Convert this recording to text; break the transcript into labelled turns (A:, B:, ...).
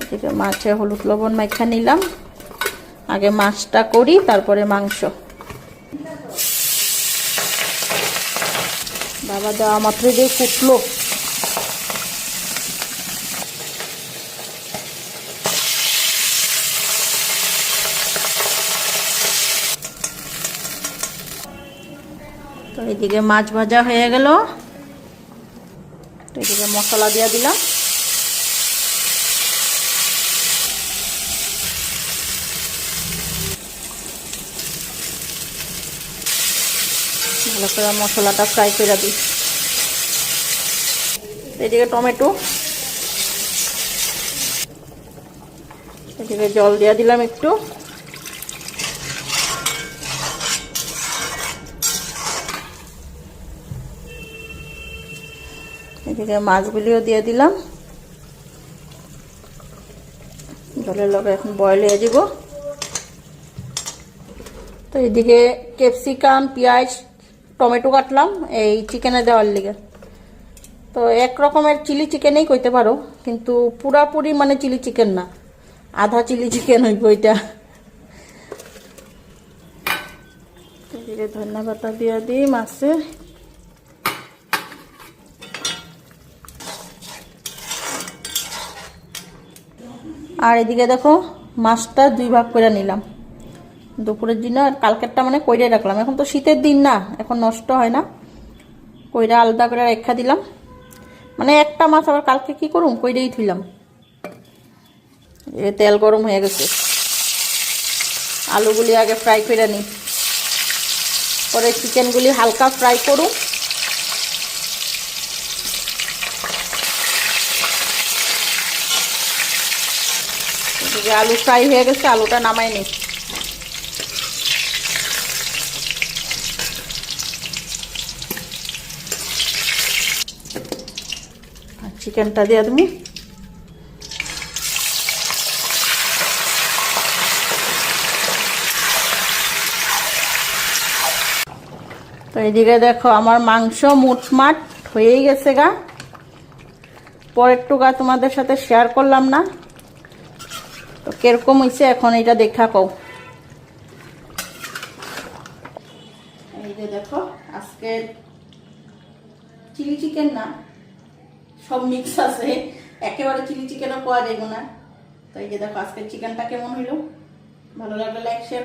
A: এদিকে মাছে হলুদ লবণ মাখা নিলাম। আগে মাছটা করি, তারপরে মাংস। বাবা দেওয়া মাত্র দিয়ে ফুটলো। তো এদিকে মাছ ভাজা হয়ে গেল। এদিকে মশলা দিয়ে দিলাম। ভালো করে মশলাটা ফ্রাই করে দিই। এদিকে টমেটো। এদিকে জল দিয়ে দিলাম একটু। এদিকে মাছগুলিও দিয়ে দিলাম। জলের লগে এখন বয়েল হয়ে যাব। তো এদিকে ক্যাপসিকাম পেঁয়াজ টমেটো কাটলাম, এই চিকেনে দেওয়ার লিগে। তো এক রকমের চিলি চিকেনই কইতে পারো, কিন্তু পুরাপুরি মানে চিলি চিকেন না। আধা চিলি চিকেন হইব এটা। এদিকে ধন্যা পাতা দিয়ে দিই মাছে আর এদিকে দেখো, মাছটা দুই ভাগ করে নিলাম। দুপুরের আর কালকেরটা মানে কইরে রাখলাম। এখন তো শীতের দিন না, এখন নষ্ট হয় না। কইরা আলাদা করে রেখা দিলাম। মানে একটা মাছ আবার কালকে কি করুম? কইরেই থইলাম। এ তেল গরম হয়ে গেছে। আলুগুলি আগে ফ্রাই করে নিই। পরে চিকেনগুলি হালকা ফ্রাই করুন আলু ফ্রাই হয়ে গেছে, আলুটা নামাই নিই। চিকেনটা দিয়ে তুমি। তো এদিকে দেখো আমার মাংস মুটমাট হয়েই গেছে গা। পরের টুকা তোমাদের সাথে শেয়ার করলাম না। তো কীরকম হয়েছে এখন এটা দেখা কও। দেখো, আজকে চিলি চিকেন না। সব মিক্স আছে। একেবারে চিলি চিকেনও পাওয়া যাবে না তাই যে দেখো, আজকের চিকেনটা কেমন হইল? ভালো লাগলে লাইক শেয়ার